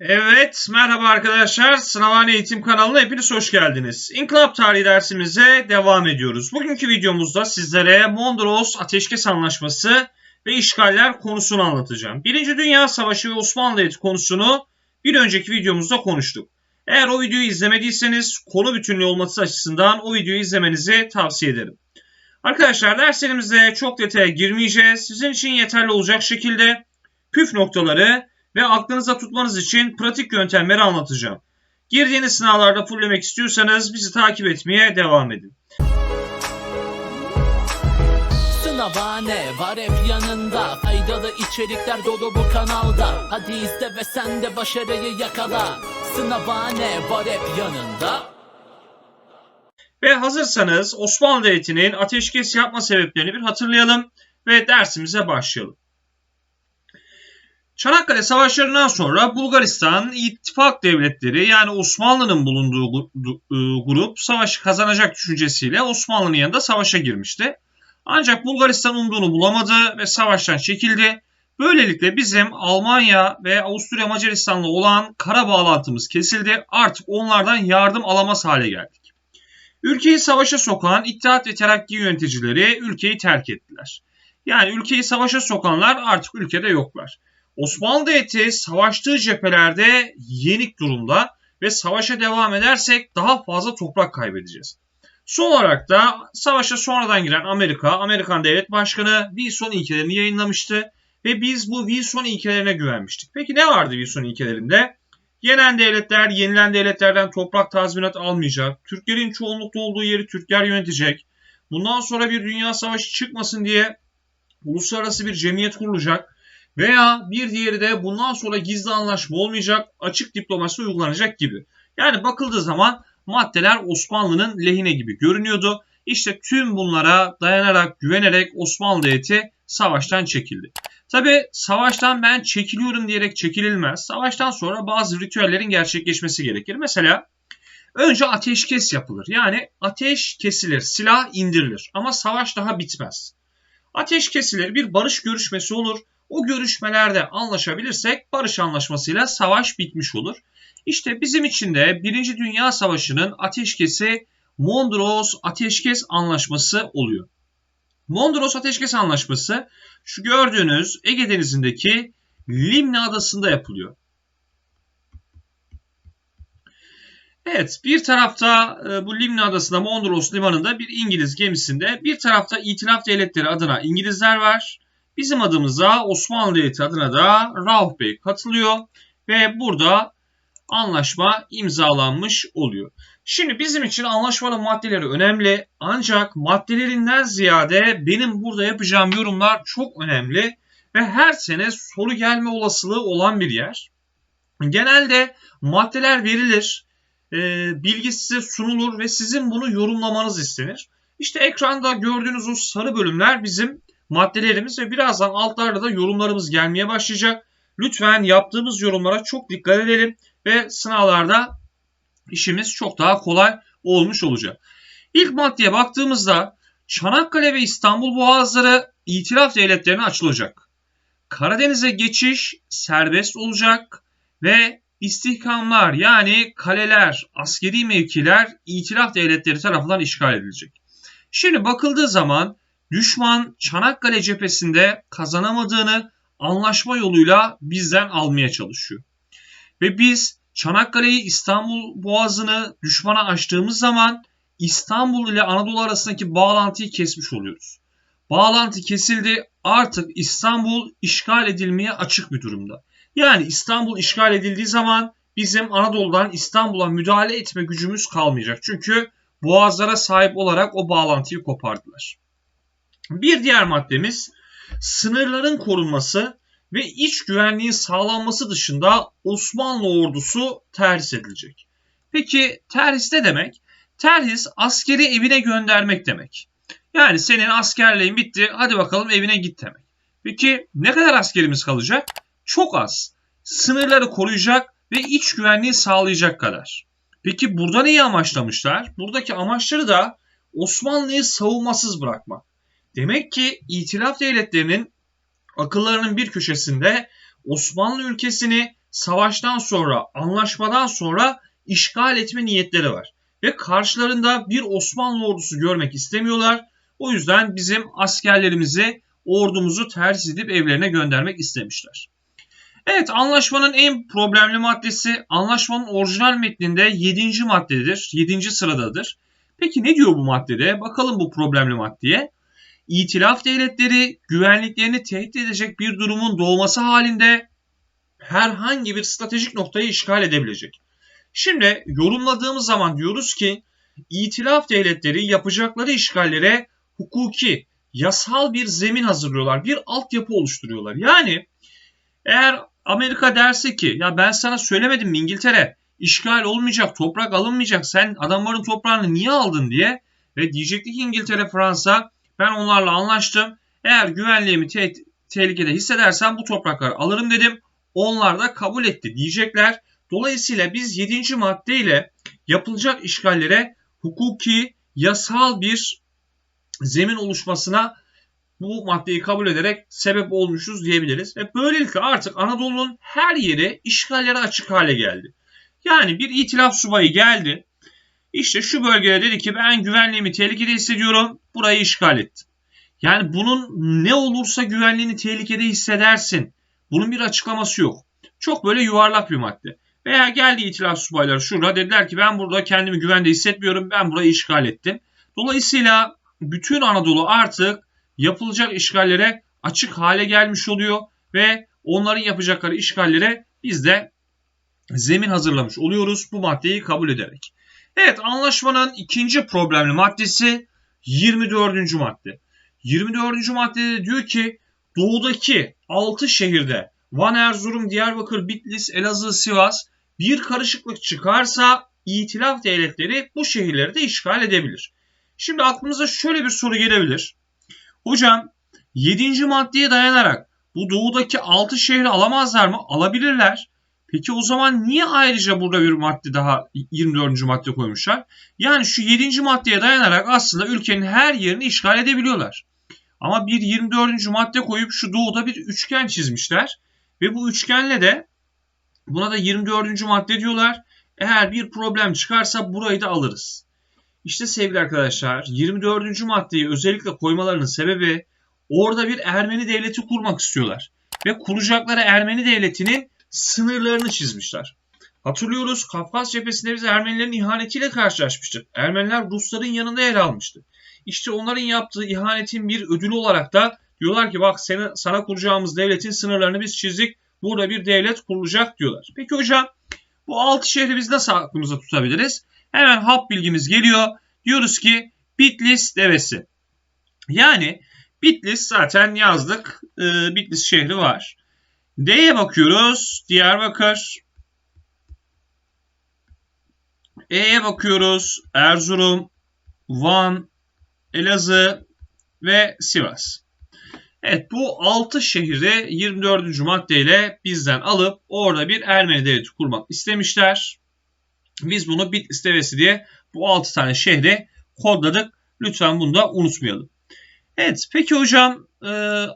Evet, merhaba arkadaşlar. Sınavhane Eğitim kanalına hepiniz hoş geldiniz. İnkılap tarihi dersimize devam ediyoruz. Bugünkü videomuzda sizlere Mondros Ateşkes Anlaşması ve işgaller konusunu anlatacağım. Birinci Dünya Savaşı ve Osmanlı Devleti konusunu bir önceki videomuzda konuştuk. Eğer o videoyu izlemediyseniz konu bütünlüğü olması açısından o videoyu izlemenizi tavsiye ederim. Arkadaşlar derslerimizde çok detaya girmeyeceğiz. Sizin için yeterli olacak şekilde püf noktaları ve aklınıza tutmanız için pratik yöntemleri anlatacağım. Girdiğiniz sınavlarda fulllemek istiyorsanız bizi takip etmeye devam edin. Sınava ne var hep yanında Faydalı içerikler dolu bu kanalda Hadi izle ve sen de başarıyı yakala Sınava ne var hep yanında Ve hazırsanız Osmanlı Devleti'nin ateşkes yapma sebeplerini bir hatırlayalım ve dersimize başlayalım. Çanakkale Savaşları'ndan sonra Bulgaristan ittifak devletleri yani Osmanlı'nın bulunduğu du- grup savaşı kazanacak düşüncesiyle Osmanlı'nın yanında savaşa girmişti. Ancak Bulgaristan umduğunu bulamadı ve savaştan çekildi. Böylelikle bizim Almanya ve Avusturya Macaristan'la olan kara bağlantımız kesildi. Artık onlardan yardım alamaz hale geldik. Ülkeyi savaşa sokan İttihat ve Terakki yöneticileri ülkeyi terk ettiler. Yani ülkeyi savaşa sokanlar artık ülkede yoklar. Osmanlı Devleti savaştığı cephelerde yenik durumda ve savaşa devam edersek daha fazla toprak kaybedeceğiz. Son olarak da savaşa sonradan giren Amerika, Amerikan Devlet Başkanı Wilson ilkelerini yayınlamıştı ve biz bu Wilson ilkelerine güvenmiştik. Peki ne vardı Wilson ilkelerinde? Yenen devletler yenilen devletlerden toprak tazminat almayacak, Türklerin çoğunlukta olduğu yeri Türkler yönetecek, bundan sonra bir dünya savaşı çıkmasın diye uluslararası bir cemiyet kurulacak veya bir diğeri de bundan sonra gizli anlaşma olmayacak, açık diplomasi uygulanacak gibi. Yani bakıldığı zaman maddeler Osmanlı'nın lehine gibi görünüyordu. İşte tüm bunlara dayanarak, güvenerek Osmanlı Devleti savaştan çekildi. Tabi savaştan ben çekiliyorum diyerek çekililmez. Savaştan sonra bazı ritüellerin gerçekleşmesi gerekir. Mesela önce ateşkes yapılır. Yani ateş kesilir, silah indirilir. Ama savaş daha bitmez. Ateş kesilir, bir barış görüşmesi olur. O görüşmelerde anlaşabilirsek barış anlaşmasıyla savaş bitmiş olur. İşte bizim için de Birinci Dünya Savaşı'nın ateşkesi Mondros Ateşkes Anlaşması oluyor. Mondros Ateşkes Anlaşması şu gördüğünüz Ege Denizi'ndeki Limne Adası'nda yapılıyor. Evet, bir tarafta e, bu Limne Adası'nda Mondros Limanı'nda bir İngiliz gemisinde, bir tarafta İtilaf Devletleri adına İngilizler var. Bizim adımıza Osmanlı Devleti adına da Rauf Bey katılıyor ve burada anlaşma imzalanmış oluyor. Şimdi bizim için anlaşmanın maddeleri önemli ancak maddelerinden ziyade benim burada yapacağım yorumlar çok önemli ve her sene soru gelme olasılığı olan bir yer. Genelde maddeler verilir, e, bilgi size sunulur ve sizin bunu yorumlamanız istenir. İşte ekranda gördüğünüz o sarı bölümler bizim maddelerimiz ve birazdan altlarda da yorumlarımız gelmeye başlayacak. Lütfen yaptığımız yorumlara çok dikkat edelim ve sınavlarda işimiz çok daha kolay olmuş olacak. İlk maddeye baktığımızda Çanakkale ve İstanbul boğazları itilaf devletlerine açılacak. Karadeniz'e geçiş serbest olacak ve istihkamlar yani kaleler, askeri mevkiler itilaf devletleri tarafından işgal edilecek. Şimdi bakıldığı zaman düşman Çanakkale cephesinde kazanamadığını anlaşma yoluyla bizden almaya çalışıyor. Ve biz Çanakkale'yi İstanbul Boğazı'nı düşmana açtığımız zaman İstanbul ile Anadolu arasındaki bağlantıyı kesmiş oluyoruz. Bağlantı kesildi artık İstanbul işgal edilmeye açık bir durumda. Yani İstanbul işgal edildiği zaman bizim Anadolu'dan İstanbul'a müdahale etme gücümüz kalmayacak. Çünkü boğazlara sahip olarak o bağlantıyı kopardılar. Bir diğer maddemiz sınırların korunması ve iç güvenliğin sağlanması dışında Osmanlı ordusu terhis edilecek. Peki terhis ne demek? Terhis askeri evine göndermek demek. Yani senin askerliğin bitti hadi bakalım evine git demek. Peki ne kadar askerimiz kalacak? Çok az. Sınırları koruyacak ve iç güvenliği sağlayacak kadar. Peki burada neyi amaçlamışlar? Buradaki amaçları da Osmanlı'yı savunmasız bırakmak. Demek ki itilaf devletlerinin akıllarının bir köşesinde Osmanlı ülkesini savaştan sonra, anlaşmadan sonra işgal etme niyetleri var. Ve karşılarında bir Osmanlı ordusu görmek istemiyorlar. O yüzden bizim askerlerimizi, ordumuzu tercih edip evlerine göndermek istemişler. Evet anlaşmanın en problemli maddesi anlaşmanın orijinal metninde 7. maddedir. 7. sıradadır. Peki ne diyor bu maddede? Bakalım bu problemli maddeye. İtilaf devletleri güvenliklerini tehdit edecek bir durumun doğması halinde herhangi bir stratejik noktayı işgal edebilecek. Şimdi yorumladığımız zaman diyoruz ki İtilaf devletleri yapacakları işgallere hukuki, yasal bir zemin hazırlıyorlar. Bir altyapı oluşturuyorlar. Yani eğer Amerika derse ki ya ben sana söylemedim mi İngiltere işgal olmayacak, toprak alınmayacak. Sen adamların toprağını niye aldın diye ve diyecekti ki İngiltere, Fransa ben onlarla anlaştım. Eğer güvenliğimi te- tehlikede hissedersem bu toprakları alırım dedim. Onlar da kabul etti diyecekler. Dolayısıyla biz 7. maddeyle yapılacak işgallere hukuki, yasal bir zemin oluşmasına bu maddeyi kabul ederek sebep olmuşuz diyebiliriz. Ve böylelikle artık Anadolu'nun her yeri işgallere açık hale geldi. Yani bir itilaf subayı geldi. İşte şu bölgede dedi ki ben güvenliğimi tehlikede hissediyorum. Burayı işgal ettim. Yani bunun ne olursa güvenliğini tehlikede hissedersin. Bunun bir açıklaması yok. Çok böyle yuvarlak bir madde. Veya geldi itilaf subayları şurada dediler ki ben burada kendimi güvende hissetmiyorum. Ben burayı işgal ettim. Dolayısıyla bütün Anadolu artık yapılacak işgallere açık hale gelmiş oluyor ve onların yapacakları işgallere biz de zemin hazırlamış oluyoruz bu maddeyi kabul ederek. Evet anlaşmanın ikinci problemli maddesi 24. madde. 24. maddede diyor ki doğudaki 6 şehirde Van Erzurum, Diyarbakır, Bitlis, Elazığ, Sivas bir karışıklık çıkarsa itilaf devletleri bu şehirleri de işgal edebilir. Şimdi aklımıza şöyle bir soru gelebilir. Hocam 7. maddeye dayanarak bu doğudaki 6 şehri alamazlar mı? Alabilirler. Peki o zaman niye ayrıca burada bir madde daha 24. madde koymuşlar? Yani şu 7. maddeye dayanarak aslında ülkenin her yerini işgal edebiliyorlar. Ama bir 24. madde koyup şu doğuda bir üçgen çizmişler. Ve bu üçgenle de buna da 24. madde diyorlar. Eğer bir problem çıkarsa burayı da alırız. İşte sevgili arkadaşlar 24. maddeyi özellikle koymalarının sebebi orada bir Ermeni devleti kurmak istiyorlar. Ve kuracakları Ermeni devletinin sınırlarını çizmişler. Hatırlıyoruz Kafkas cephesinde biz Ermenilerin ihanetiyle karşılaşmıştık. Ermeniler Rusların yanında yer almıştı. İşte onların yaptığı ihanetin bir ödülü olarak da diyorlar ki bak seni, sana kuracağımız devletin sınırlarını biz çizdik. Burada bir devlet kurulacak diyorlar. Peki hocam bu altı şehri biz nasıl aklımıza tutabiliriz? Hemen hap bilgimiz geliyor. Diyoruz ki Bitlis devesi. Yani Bitlis zaten yazdık. Ee, Bitlis şehri var. D'ye bakıyoruz. Diyarbakır. E'ye bakıyoruz. Erzurum, Van, Elazığ ve Sivas. Evet bu 6 şehri 24. maddeyle bizden alıp orada bir Ermeni devleti kurmak istemişler. Biz bunu Bitlis devesi diye bu 6 tane şehri kodladık. Lütfen bunu da unutmayalım. Evet peki hocam e,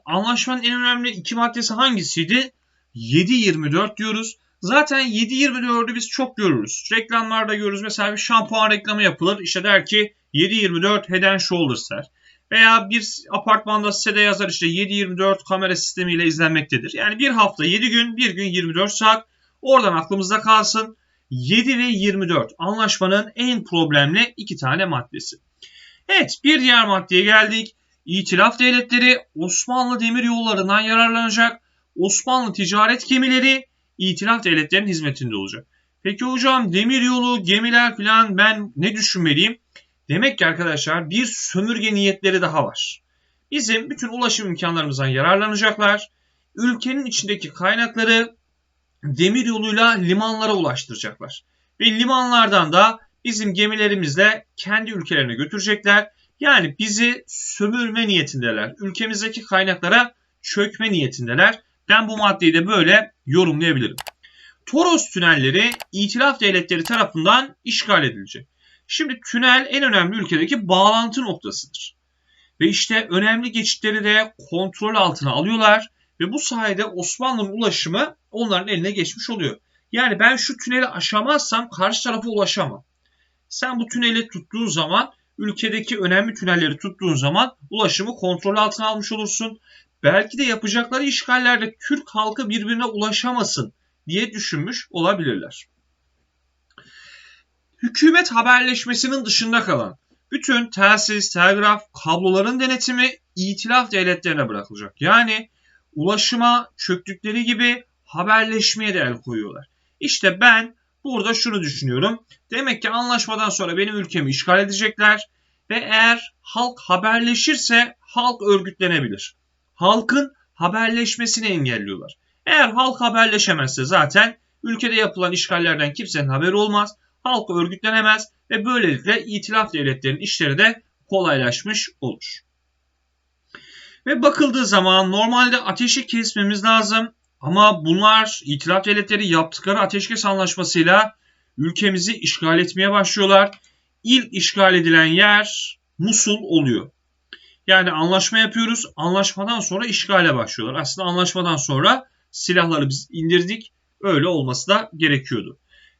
anlaşmanın en önemli iki maddesi hangisiydi? 7.24 diyoruz. Zaten 7.24'ü biz çok görürüz. Reklamlarda görürüz. Mesela bir şampuan reklamı yapılır. İşte der ki 7.24 Head and Shoulders der. Veya bir apartmanda sitede yazar işte 7.24 kamera sistemiyle izlenmektedir. Yani bir hafta 7 gün, bir gün 24 saat. Oradan aklımızda kalsın. 7 ve 24 anlaşmanın en problemli iki tane maddesi. Evet bir diğer maddeye geldik. İtilaf devletleri Osmanlı demir yollarından yararlanacak. Osmanlı ticaret gemileri itilaf devletlerinin hizmetinde olacak. Peki hocam demir yolu, gemiler falan ben ne düşünmeliyim? Demek ki arkadaşlar bir sömürge niyetleri daha var. Bizim bütün ulaşım imkanlarımızdan yararlanacaklar. Ülkenin içindeki kaynakları demir yoluyla limanlara ulaştıracaklar. Ve limanlardan da bizim gemilerimizle kendi ülkelerine götürecekler. Yani bizi sömürme niyetindeler. Ülkemizdeki kaynaklara çökme niyetindeler. Ben bu maddeyi de böyle yorumlayabilirim. Toros tünelleri itilaf devletleri tarafından işgal edilecek. Şimdi tünel en önemli ülkedeki bağlantı noktasıdır. Ve işte önemli geçitleri de kontrol altına alıyorlar Ve bu sayede Osmanlı'nın ulaşımı onların eline geçmiş oluyor. Yani ben şu tüneli aşamazsam karşı tarafa ulaşamam. Sen bu tüneli tuttuğun zaman ülkedeki önemli tünelleri tuttuğun zaman ulaşımı kontrol altına almış olursun. Belki de yapacakları işgallerde Türk halkı birbirine ulaşamasın diye düşünmüş olabilirler. Hükümet haberleşmesinin dışında kalan bütün telsiz, telgraf, kabloların denetimi itilaf devletlerine bırakılacak. Yani ulaşıma çöktükleri gibi haberleşmeye de el koyuyorlar. İşte ben burada şunu düşünüyorum. Demek ki anlaşmadan sonra benim ülkemi işgal edecekler ve eğer halk haberleşirse halk örgütlenebilir. Halkın haberleşmesini engelliyorlar. Eğer halk haberleşemezse zaten ülkede yapılan işgallerden kimsenin haberi olmaz. Halk örgütlenemez ve böylelikle itilaf devletlerinin işleri de kolaylaşmış olur. Ve bakıldığı zaman normalde ateşi kesmemiz lazım. Ama bunlar itilaf devletleri yaptıkları ateşkes anlaşmasıyla ülkemizi işgal etmeye başlıyorlar. İlk işgal edilen yer Musul oluyor. Yani anlaşma yapıyoruz. Anlaşmadan sonra işgale başlıyorlar. Aslında anlaşmadan sonra silahları biz indirdik. Öyle olması da gerekiyordu.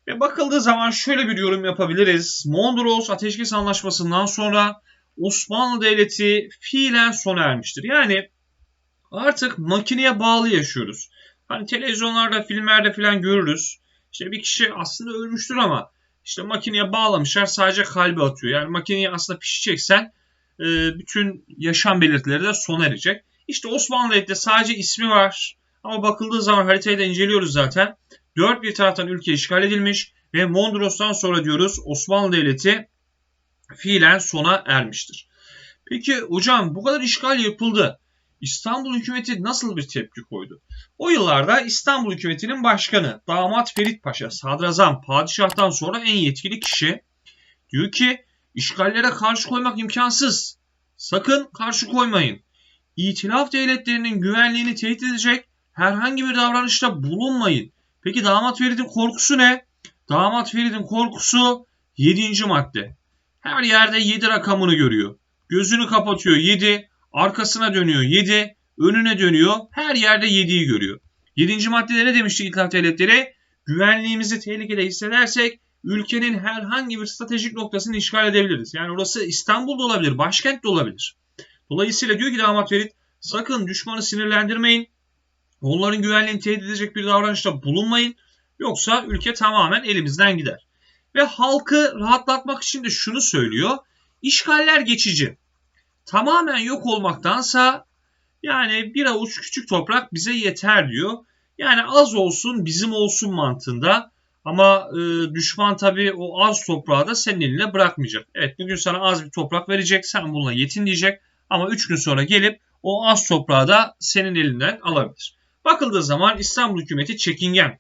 Ve bakıldığı zaman şöyle bir yorum yapabiliriz. Mondros Ateşkes Anlaşması'ndan sonra Osmanlı Devleti fiilen sona ermiştir. Yani artık makineye bağlı yaşıyoruz. Hani televizyonlarda, filmlerde falan görürüz. İşte bir kişi aslında ölmüştür ama işte makineye bağlamışlar sadece kalbi atıyor. Yani makineyi aslında pişeceksen e, bütün yaşam belirtileri de sona erecek. İşte Osmanlı Devleti'de sadece ismi var. Ama bakıldığı zaman haritayı da inceliyoruz zaten. Dört bir taraftan ülke işgal edilmiş ve Mondros'tan sonra diyoruz Osmanlı Devleti fiilen sona ermiştir. Peki hocam bu kadar işgal yapıldı. İstanbul hükümeti nasıl bir tepki koydu? O yıllarda İstanbul hükümetinin başkanı damat Ferit Paşa, sadrazam, padişahtan sonra en yetkili kişi diyor ki işgallere karşı koymak imkansız. Sakın karşı koymayın. İtilaf devletlerinin güvenliğini tehdit edecek herhangi bir davranışta bulunmayın. Peki damat Ferit'in korkusu ne? Damat Ferit'in korkusu 7. madde. Her yerde 7 rakamını görüyor. Gözünü kapatıyor 7, arkasına dönüyor 7, önüne dönüyor. Her yerde 7'yi görüyor. 7. maddede ne demişti İtilaf Devletleri? Güvenliğimizi tehlikede hissedersek ülkenin herhangi bir stratejik noktasını işgal edebiliriz. Yani orası İstanbul'da olabilir, başkent de olabilir. Dolayısıyla diyor ki damat Ferit sakın düşmanı sinirlendirmeyin. Onların güvenliğini tehdit edecek bir davranışta bulunmayın. Yoksa ülke tamamen elimizden gider. Ve halkı rahatlatmak için de şunu söylüyor. İşgaller geçici. Tamamen yok olmaktansa yani bir avuç küçük toprak bize yeter diyor. Yani az olsun bizim olsun mantığında. Ama e, düşman tabii o az toprağı da senin eline bırakmayacak. Evet bugün sana az bir toprak verecek. Sen bununla yetin diyecek. Ama 3 gün sonra gelip o az toprağı da senin elinden alabilir. Bakıldığı zaman İstanbul hükümeti çekingen,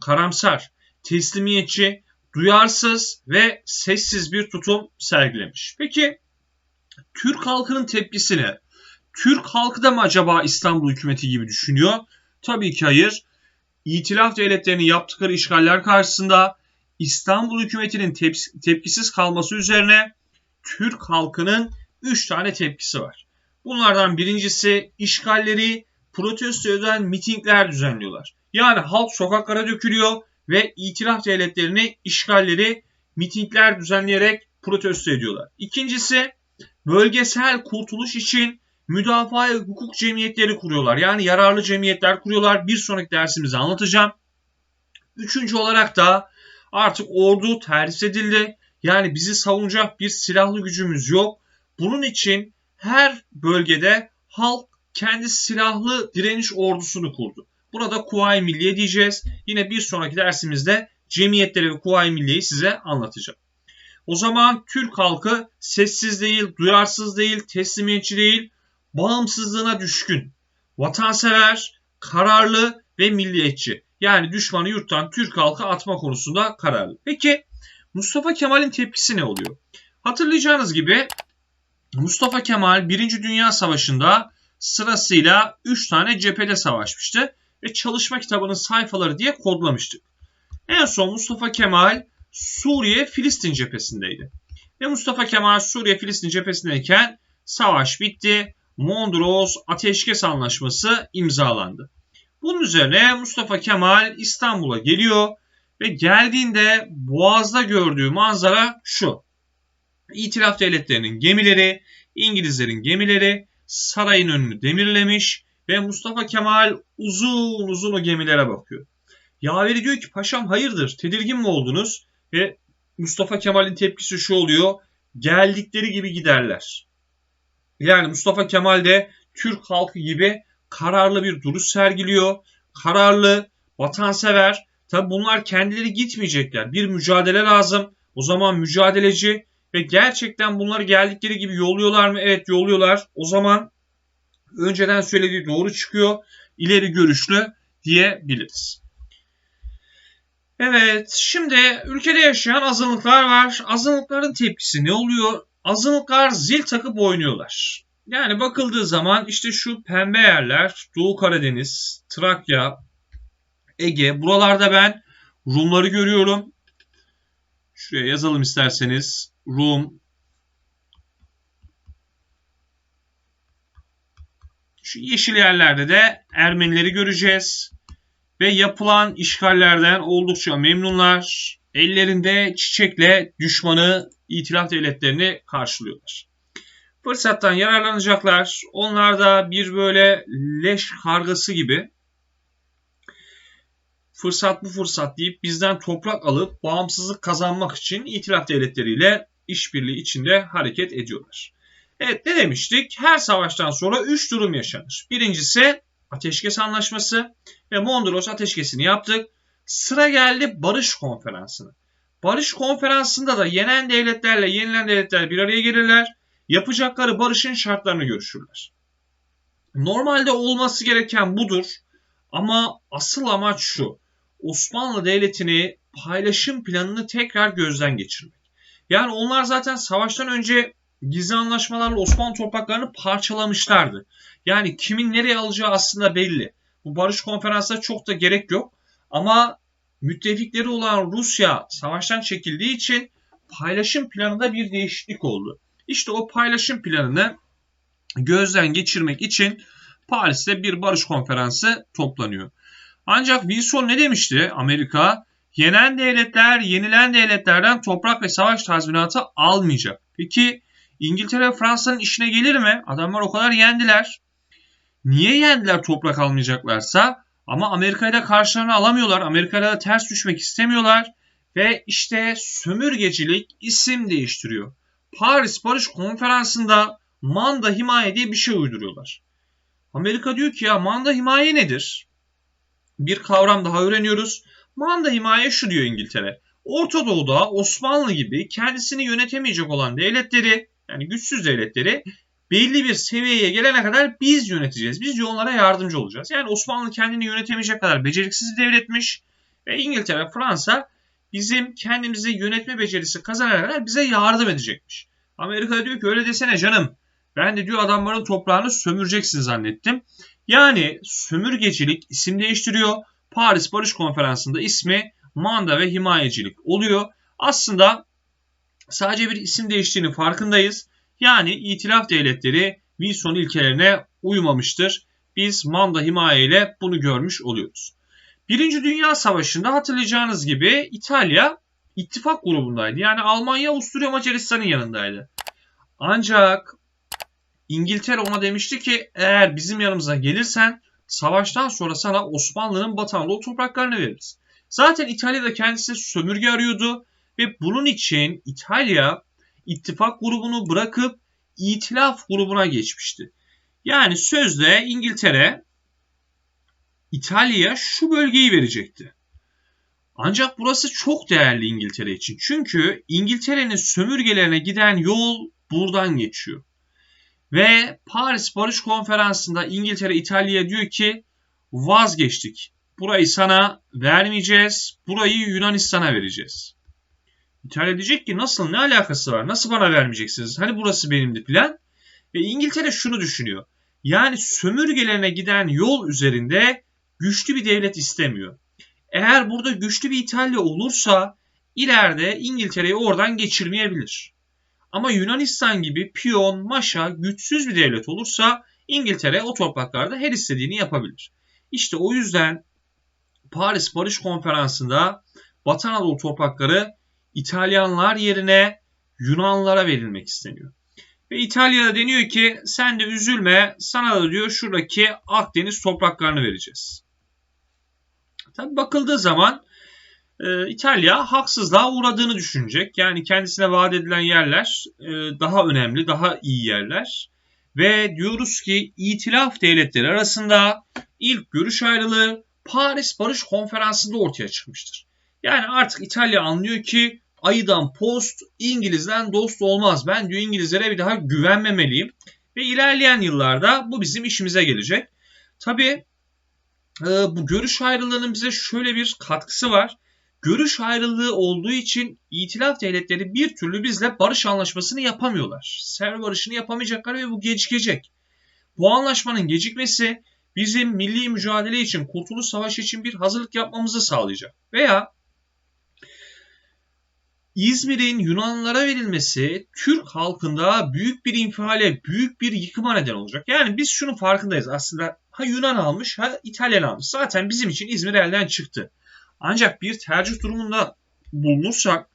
karamsar, teslimiyetçi, duyarsız ve sessiz bir tutum sergilemiş. Peki Türk halkının tepkisini Türk halkı da mı acaba İstanbul hükümeti gibi düşünüyor? Tabii ki hayır. İtilaf devletlerinin yaptıkları işgaller karşısında İstanbul hükümetinin tep- tepkisiz kalması üzerine Türk halkının 3 tane tepkisi var. Bunlardan birincisi işgalleri protesto eden mitingler düzenliyorlar. Yani halk sokaklara dökülüyor ve itilaf devletlerini işgalleri mitingler düzenleyerek protesto ediyorlar. İkincisi bölgesel kurtuluş için müdafaa hukuk cemiyetleri kuruyorlar. Yani yararlı cemiyetler kuruyorlar. Bir sonraki dersimizde anlatacağım. Üçüncü olarak da artık ordu terhis edildi. Yani bizi savunacak bir silahlı gücümüz yok. Bunun için her bölgede halk kendi silahlı direniş ordusunu kurdu. Burada Kuvayi Milliye diyeceğiz. Yine bir sonraki dersimizde cemiyetleri ve Kuvayi Milliye'yi size anlatacağım. O zaman Türk halkı sessiz değil, duyarsız değil, teslimiyetçi değil, bağımsızlığına düşkün, vatansever, kararlı ve milliyetçi. Yani düşmanı yurttan Türk halkı atma konusunda kararlı. Peki Mustafa Kemal'in tepkisi ne oluyor? Hatırlayacağınız gibi Mustafa Kemal 1. Dünya Savaşı'nda sırasıyla 3 tane cephede savaşmıştı ve çalışma kitabının sayfaları diye kodlamıştık. En son Mustafa Kemal Suriye Filistin cephesindeydi. Ve Mustafa Kemal Suriye Filistin cephesindeyken savaş bitti. Mondros Ateşkes Anlaşması imzalandı. Bunun üzerine Mustafa Kemal İstanbul'a geliyor ve geldiğinde Boğaz'da gördüğü manzara şu. İtilaf devletlerinin gemileri, İngilizlerin gemileri sarayın önünü demirlemiş ve Mustafa Kemal uzun uzun o gemilere bakıyor. Yaveri diyor ki paşam hayırdır tedirgin mi oldunuz? Ve Mustafa Kemal'in tepkisi şu oluyor. Geldikleri gibi giderler. Yani Mustafa Kemal de Türk halkı gibi kararlı bir duruş sergiliyor. Kararlı, vatansever. Tabi bunlar kendileri gitmeyecekler. Bir mücadele lazım. O zaman mücadeleci ve gerçekten bunları geldikleri gibi yolluyorlar mı? Evet yolluyorlar. O zaman önceden söylediği doğru çıkıyor. İleri görüşlü diyebiliriz. Evet, şimdi ülkede yaşayan azınlıklar var. Azınlıkların tepkisi ne oluyor? Azınlıklar zil takıp oynuyorlar. Yani bakıldığı zaman işte şu pembe yerler, Doğu Karadeniz, Trakya, Ege, buralarda ben Rumları görüyorum. Şuraya yazalım isterseniz. Rum. Şu yeşil yerlerde de Ermenileri göreceğiz ve yapılan işgallerden oldukça memnunlar. Ellerinde çiçekle düşmanı itilaf devletlerini karşılıyorlar. Fırsattan yararlanacaklar. Onlar da bir böyle leş kargası gibi fırsat bu fırsat deyip bizden toprak alıp bağımsızlık kazanmak için itilaf devletleriyle işbirliği içinde hareket ediyorlar. Evet ne demiştik? Her savaştan sonra 3 durum yaşanır. Birincisi ateşkes anlaşması ve Mondros ateşkesini yaptık. Sıra geldi barış konferansına. Barış konferansında da yenen devletlerle yenilen devletler bir araya gelirler. Yapacakları barışın şartlarını görüşürler. Normalde olması gereken budur. Ama asıl amaç şu. Osmanlı Devleti'ni paylaşım planını tekrar gözden geçirmek. Yani onlar zaten savaştan önce gizli anlaşmalarla Osmanlı topraklarını parçalamışlardı. Yani kimin nereye alacağı aslında belli. Bu barış konferansına çok da gerek yok. Ama müttefikleri olan Rusya savaştan çekildiği için paylaşım planında bir değişiklik oldu. İşte o paylaşım planını gözden geçirmek için Paris'te bir barış konferansı toplanıyor. Ancak Wilson ne demişti? Amerika yenen devletler yenilen devletlerden toprak ve savaş tazminatı almayacak. Peki İngiltere ve Fransa'nın işine gelir mi? Adamlar o kadar yendiler. Niye yendiler toprak almayacaklarsa? Ama Amerika'yla karşılarına alamıyorlar. Amerika'yla da ters düşmek istemiyorlar. Ve işte sömürgecilik isim değiştiriyor. Paris Barış Konferansı'nda manda himaye diye bir şey uyduruyorlar. Amerika diyor ki ya manda himaye nedir? Bir kavram daha öğreniyoruz. Manda himaye şu diyor İngiltere. Orta Doğu'da Osmanlı gibi kendisini yönetemeyecek olan devletleri yani güçsüz devletleri belli bir seviyeye gelene kadar biz yöneteceğiz. Biz onlara yardımcı olacağız. Yani Osmanlı kendini yönetemeyecek kadar beceriksiz devletmiş ve İngiltere, Fransa bizim kendimizi yönetme becerisi kazanana kadar bize yardım edecekmiş. Amerika diyor ki öyle desene canım. Ben de diyor adamların toprağını sömüreceksin zannettim. Yani sömürgecilik isim değiştiriyor. Paris Barış Konferansı'nda ismi manda ve himayecilik oluyor. Aslında sadece bir isim değiştiğini farkındayız. Yani itilaf devletleri Wilson ilkelerine uymamıştır. Biz manda himaye ile bunu görmüş oluyoruz. Birinci Dünya Savaşı'nda hatırlayacağınız gibi İtalya ittifak grubundaydı. Yani Almanya, Avusturya, Macaristan'ın yanındaydı. Ancak İngiltere ona demişti ki eğer bizim yanımıza gelirsen savaştan sonra sana Osmanlı'nın Batı topraklarını veririz. Zaten İtalya da kendisi sömürge arıyordu ve bunun için İtalya ittifak grubunu bırakıp itilaf grubuna geçmişti. Yani sözde İngiltere İtalya'ya şu bölgeyi verecekti. Ancak burası çok değerli İngiltere için. Çünkü İngiltere'nin sömürgelerine giden yol buradan geçiyor. Ve Paris Barış Konferansı'nda İngiltere İtalya'ya diyor ki vazgeçtik. Burayı sana vermeyeceğiz. Burayı Yunanistan'a vereceğiz. İtalya diyecek ki nasıl ne alakası var? Nasıl bana vermeyeceksiniz? Hani burası benimdi plan. Ve İngiltere şunu düşünüyor. Yani sömürgelerine giden yol üzerinde güçlü bir devlet istemiyor. Eğer burada güçlü bir İtalya olursa ileride İngiltere'yi oradan geçirmeyebilir. Ama Yunanistan gibi piyon, maşa, güçsüz bir devlet olursa İngiltere o topraklarda her istediğini yapabilir. İşte o yüzden Paris Barış Konferansı'nda Batı Anadolu toprakları İtalyanlar yerine Yunanlara verilmek isteniyor. Ve İtalya'da deniyor ki sen de üzülme sana da diyor şuradaki Akdeniz topraklarını vereceğiz. Tabi bakıldığı zaman e, İtalya haksızlığa uğradığını düşünecek. Yani kendisine vaat edilen yerler e, daha önemli, daha iyi yerler. Ve diyoruz ki itilaf devletleri arasında ilk görüş ayrılığı Paris Barış Konferansı'nda ortaya çıkmıştır. Yani artık İtalya anlıyor ki ayıdan post İngiliz'den dost olmaz. Ben diyor İngilizlere bir daha güvenmemeliyim. Ve ilerleyen yıllarda bu bizim işimize gelecek. Tabii e, bu görüş ayrılığının bize şöyle bir katkısı var. Görüş ayrılığı olduğu için itilaf devletleri bir türlü bizle barış anlaşmasını yapamıyorlar. Ser barışını yapamayacaklar ve bu gecikecek. Bu anlaşmanın gecikmesi bizim milli mücadele için, Kurtuluş Savaşı için bir hazırlık yapmamızı sağlayacak. Veya İzmir'in Yunanlılara verilmesi Türk halkında büyük bir infiale, büyük bir yıkıma neden olacak. Yani biz şunun farkındayız aslında. Ha Yunan almış, ha İtalyan almış. Zaten bizim için İzmir elden çıktı. Ancak bir tercih durumunda bulunursak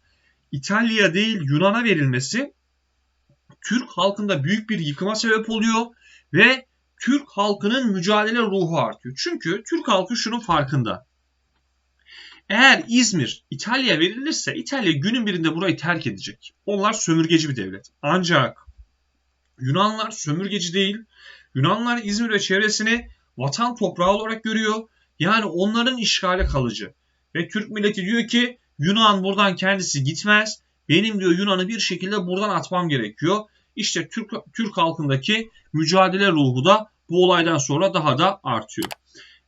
İtalya değil Yunan'a verilmesi Türk halkında büyük bir yıkıma sebep oluyor ve Türk halkının mücadele ruhu artıyor. Çünkü Türk halkı şunun farkında. Eğer İzmir İtalya verilirse İtalya günün birinde burayı terk edecek. Onlar sömürgeci bir devlet. Ancak Yunanlar sömürgeci değil. Yunanlar İzmir ve çevresini vatan toprağı olarak görüyor. Yani onların işgali kalıcı. Ve Türk milleti diyor ki Yunan buradan kendisi gitmez. Benim diyor Yunan'ı bir şekilde buradan atmam gerekiyor. İşte Türk, Türk halkındaki mücadele ruhu da bu olaydan sonra daha da artıyor.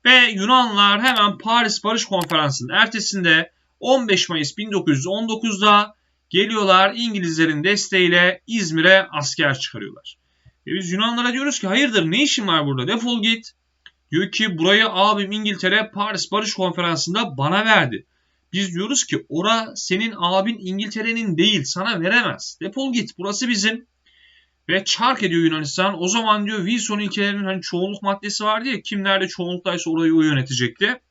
Ve Yunanlılar hemen Paris Barış Konferansı'nın ertesinde 15 Mayıs 1919'da geliyorlar İngilizlerin desteğiyle İzmir'e asker çıkarıyorlar. Ve biz Yunanlara diyoruz ki hayırdır ne işin var burada defol git. Diyor ki burayı abim İngiltere Paris Barış Konferansı'nda bana verdi. Biz diyoruz ki ora senin abin İngiltere'nin değil sana veremez. Defol git burası bizim. Ve çark ediyor Yunanistan. O zaman diyor Wilson ilkelerinin hani çoğunluk maddesi vardı ya kim nerede çoğunluktaysa orayı o yönetecekti.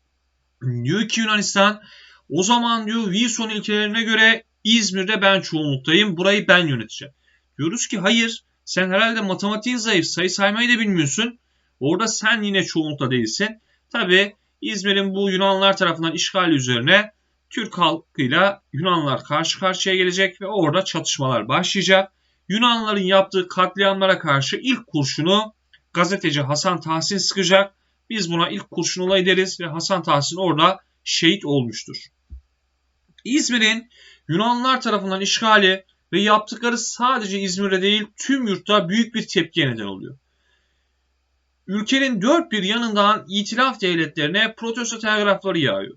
Diyor ki Yunanistan o zaman diyor Wilson ilkelerine göre İzmir'de ben çoğunluktayım burayı ben yöneteceğim. Diyoruz ki hayır sen herhalde matematiğin zayıf sayı saymayı da bilmiyorsun. Orada sen yine çoğunlukta değilsin. Tabi İzmir'in bu Yunanlar tarafından işgali üzerine Türk halkıyla Yunanlar karşı karşıya gelecek ve orada çatışmalar başlayacak. Yunanların yaptığı katliamlara karşı ilk kurşunu gazeteci Hasan Tahsin sıkacak. Biz buna ilk kurşun olay deriz ve Hasan Tahsin orada şehit olmuştur. İzmir'in Yunanlılar tarafından işgali ve yaptıkları sadece İzmir'de değil tüm yurtta büyük bir tepkiye neden oluyor. Ülkenin dört bir yanından itilaf devletlerine protesto telgrafları yağıyor.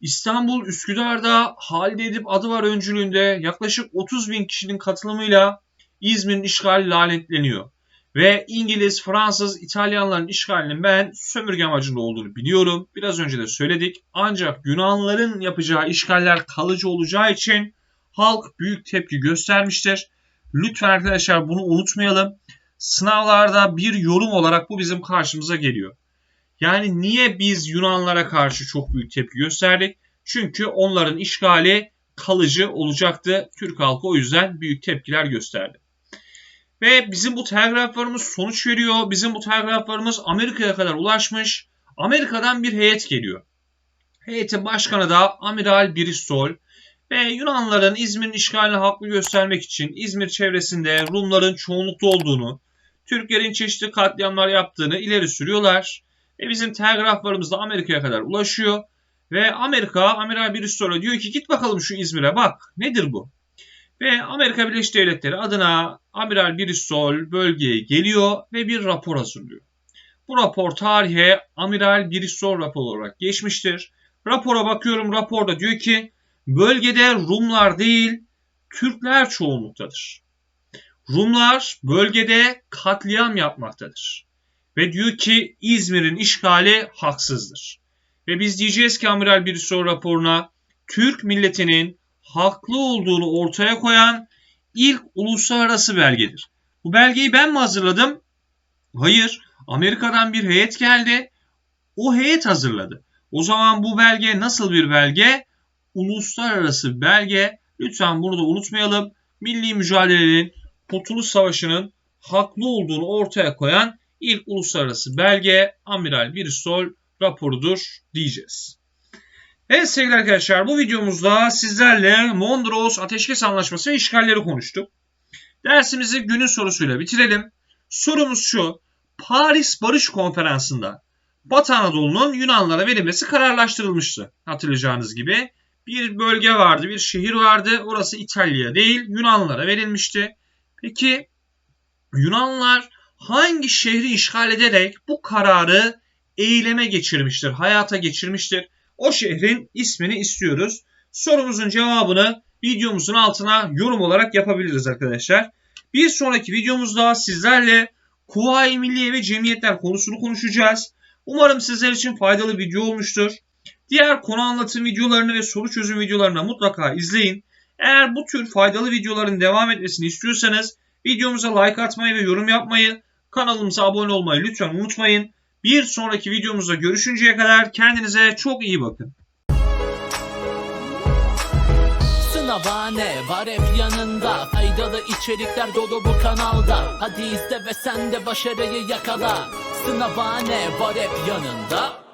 İstanbul Üsküdar'da Halide Edip Adıvar öncülüğünde yaklaşık 30 bin kişinin katılımıyla İzmir'in işgali lanetleniyor. Ve İngiliz, Fransız, İtalyanların işgalinin ben sömürge amacında olduğunu biliyorum. Biraz önce de söyledik. Ancak Yunanların yapacağı işgaller kalıcı olacağı için halk büyük tepki göstermiştir. Lütfen arkadaşlar bunu unutmayalım. Sınavlarda bir yorum olarak bu bizim karşımıza geliyor. Yani niye biz Yunanlara karşı çok büyük tepki gösterdik? Çünkü onların işgali kalıcı olacaktı. Türk halkı o yüzden büyük tepkiler gösterdi. Ve bizim bu telgraflarımız sonuç veriyor. Bizim bu telgraflarımız Amerika'ya kadar ulaşmış. Amerika'dan bir heyet geliyor. Heyetin başkanı da Amiral Bristol ve Yunanların İzmir'in işgalini haklı göstermek için İzmir çevresinde Rumların çoğunlukta olduğunu, Türklerin çeşitli katliamlar yaptığını ileri sürüyorlar. Ve bizim telgraflarımız da Amerika'ya kadar ulaşıyor. Ve Amerika Amiral Bristol'a diyor ki git bakalım şu İzmir'e bak nedir bu? Ve Amerika Birleşik Devletleri adına Amiral Bristol bölgeye geliyor ve bir rapor hazırlıyor. Bu rapor tarihe Amiral Bristol raporu olarak geçmiştir. Rapora bakıyorum raporda diyor ki bölgede Rumlar değil Türkler çoğunluktadır. Rumlar bölgede katliam yapmaktadır. Ve diyor ki İzmir'in işgali haksızdır. Ve biz diyeceğiz ki Amiral Bristol raporuna Türk milletinin haklı olduğunu ortaya koyan ilk uluslararası belgedir. Bu belgeyi ben mi hazırladım? Hayır. Amerika'dan bir heyet geldi. O heyet hazırladı. O zaman bu belge nasıl bir belge? Uluslararası belge. Lütfen bunu da unutmayalım. Milli mücadelenin, Kurtuluş Savaşı'nın haklı olduğunu ortaya koyan ilk uluslararası belge Amiral Bristol raporudur diyeceğiz. Evet sevgili arkadaşlar bu videomuzda sizlerle Mondros Ateşkes Anlaşması ve işgalleri konuştuk. Dersimizi günün sorusuyla bitirelim. Sorumuz şu. Paris Barış Konferansı'nda Batı Anadolu'nun Yunanlara verilmesi kararlaştırılmıştı. Hatırlayacağınız gibi bir bölge vardı, bir şehir vardı. Orası İtalya değil, Yunanlara verilmişti. Peki Yunanlar hangi şehri işgal ederek bu kararı eyleme geçirmiştir, hayata geçirmiştir? O şehrin ismini istiyoruz. Sorumuzun cevabını videomuzun altına yorum olarak yapabiliriz arkadaşlar. Bir sonraki videomuzda sizlerle Kuvayi Milliye ve Cemiyetler konusunu konuşacağız. Umarım sizler için faydalı video olmuştur. Diğer konu anlatım videolarını ve soru çözüm videolarını mutlaka izleyin. Eğer bu tür faydalı videoların devam etmesini istiyorsanız videomuza like atmayı ve yorum yapmayı, kanalımıza abone olmayı lütfen unutmayın. Bir sonraki videomuzda görüşünceye kadar kendinize çok iyi bakın. Sınavane var hep yanında? Faydalı içerikler dolu bu kanalda. Hadi izle ve sen de başarıyı yakala. Sınavane var hep yanında